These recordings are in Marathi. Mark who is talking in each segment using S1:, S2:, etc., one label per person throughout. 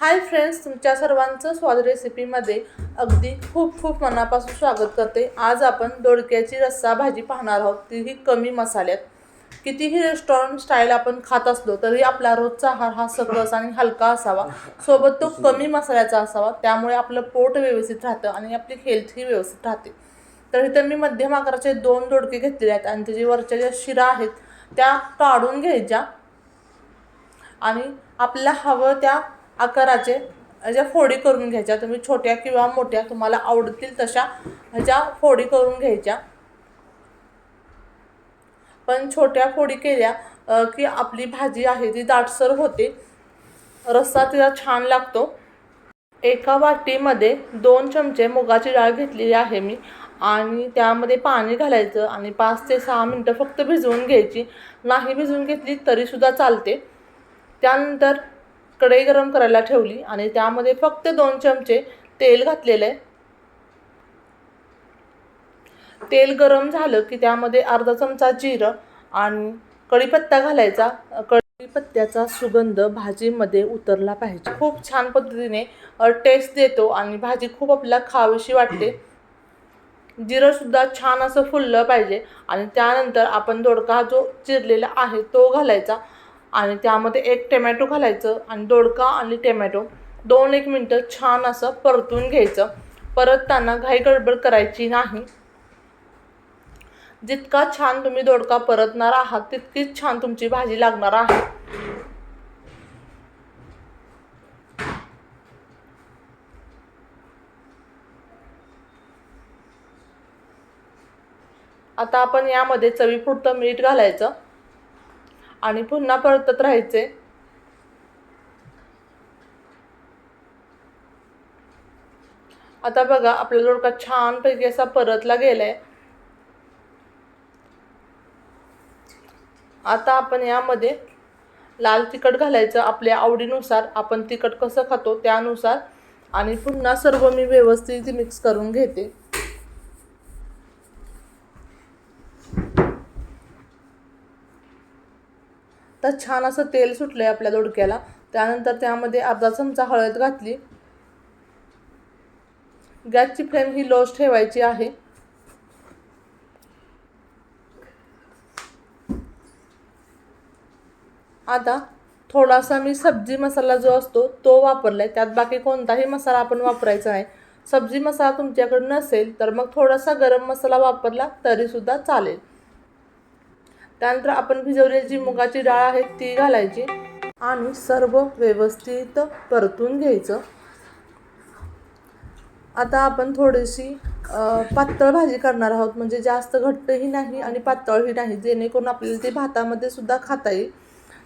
S1: हाय फ्रेंड्स तुमच्या सर्वांचं स्वाद रेसिपीमध्ये अगदी खूप खूप मनापासून स्वागत करते. आज आपण दोडक्याची रस्सा भाजी पाहणार आहोत. तीही कमी मसाल्यात. कितीही रेस्टॉरंट स्टाईल आपण खात असलो तरी आपला रोजचा आहार हा सकस आणि हलका असावा. सोबत तो कमी मसाल्याचा असावा. त्यामुळे आपलं पोट व्यवस्थित राहतं आणि आपली हेल्थही व्यवस्थित राहते. तर इथं मी मध्यम आकाराचे दोन दोडके घेतलेले आहेत आणि त्याचे वरच्या ज्या शिरा आहेत त्या काढून घ्यायच्या आणि आपल्याला हवं त्या आकाराचे ह्याच्या फोडी करून घ्यायच्या तुम्ही छोट्या किंवा मोठ्या तुम्हाला आवडतील तशा ह्याच्या फोडी करून घ्यायच्या. पण छोट्या फोडी केल्या की आपली भाजी आहे ती दाटसर होते. रस्सा तिला छान लागतो. एका वाटीमध्ये दोन चमचे मुगाची डाळ घेतलेली आहे मी आणि त्यामध्ये पाणी घालायचं आणि पाच ते सहा मिनटं फक्त भिजवून घ्यायची. नाही भिजवून घेतली तरीसुद्धा चालते. त्यानंतर कढई गरम करायला ठेवली आणि त्यामध्ये फक्त दोन चमचे तेल घातलेलं आहे. तेल गरम झालं की त्यामध्ये अर्धा चमचा जिरं आणि कढीपत्ता घालायचा. कढीपत्त्याचा सुगंध भाजीमध्ये उतरला पाहिजे. खूप छान पद्धतीने टेस्ट देतो आणि भाजी खूप आपल्याला खावीशी वाटते. जिरंसुद्धा छान असं फुललं पाहिजे आणि त्यानंतर आपण दोडका जो चिरलेला आहे तो घालायचा. आणि त्यामध्ये एक टमॅटो घालायचं आणि दोडका आणि टमॅटो दोन एक मिनटं छान असं परतून घ्यायचं. परतताना घाई गडबड करायची नाही. जितका छान तुम्ही दोडका परतणार आहात तितकीच छान तुमची भाजी लागणार आहे. आता आपण यामध्ये चवीपुरतं मीठ घालायचं. आणि पुन्हा परतत राहायचे. आता बघा आपला दोडका छानपैकी असा परतला गेलाय. आता आपण यामध्ये लाल तिखट घालायचं आपल्या आवडीनुसार. आपण तिखट कसं खातो त्यानुसार. आणि पुन्हा सर्व मी व्यवस्थित मिक्स करून घेते. तर छान असं तेल सुटलं आहे आपल्या दोडक्याला. त्यानंतर त्यामध्ये अर्धा चमचा हळद घातली. गॅसची फ्लेम ही लोच ठेवायची आहे. आता थोडासा मी सब्जी मसाला जो असतो तो वापरला आहे त्यात बाकी कोणताही मसाला आपण वापरायचा नाही. सब्जी मसाला तुमच्याकडे नसेल तर मग थोडासा गरम मसाला वापरला तरीसुद्धा चालेल. त्यानंतर आपण भिजवलेली जी मुगाची डाळ आहे ती घालायची आणि सर्व व्यवस्थित परतून घ्यायचं. आता आपण थोडीशी पातळ भाजी करणार आहोत. म्हणजे जास्त घट्टही नाही आणि पातळही नाही. जेणेकरून आपल्याला ते भातामध्ये सुद्धा खाता येईल.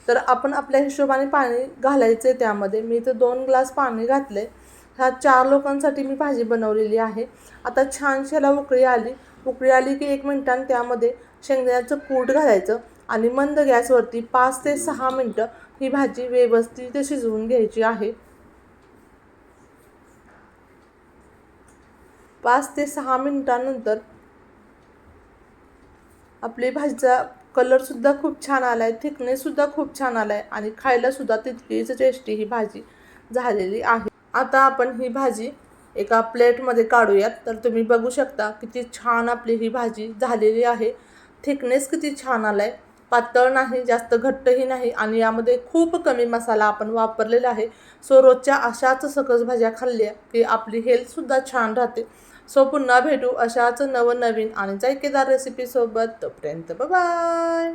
S1: तर आपण आपल्या हिशोबाने पाणी घालायचे त्यामध्ये. मी तर दोन ग्लास पाणी घातले. ह्या चार लोकांसाठी मी भाजी बनवलेली आहे. आता छानशी याला उकळी आली. उकळी आली की एक मिनटानं त्यामध्ये शेंगदाण्याचं कूट घालायचं आणि मंद गॅसवरती पाच ते सहा मिनटं ही भाजी व्यवस्थित शिजवून घ्यायची आहे. पाच ते सहा मिनटानंतर आपली भाजीचा कलरसुद्धा खूप छान आला आहे थिकनेससुद्धा खूप छान आला आहे आणि खायलासुद्धा तितकीच टेस्टी ही भाजी झालेली आहे. आता आपण ही भाजी एका प्लेटमध्ये काढूयात. तर तुम्ही बघू शकता किती छान आपली ही भाजी झालेली आहे. थिकनेस किती छान आला आहे पातळ नाही जास्त घट्टही नाही आणि यामध्ये खूप कमी मसाला आपण वापरलेला आहे. सो रोजच्या अशाच सकस भाज्या खाल्ल्या की आपली हेल्थसुद्धा छान राहते. सो पुन्हा भेटू अशाच नवनवीन आणि जायकेदार रेसिपीसोबत तोपर्यंत बाय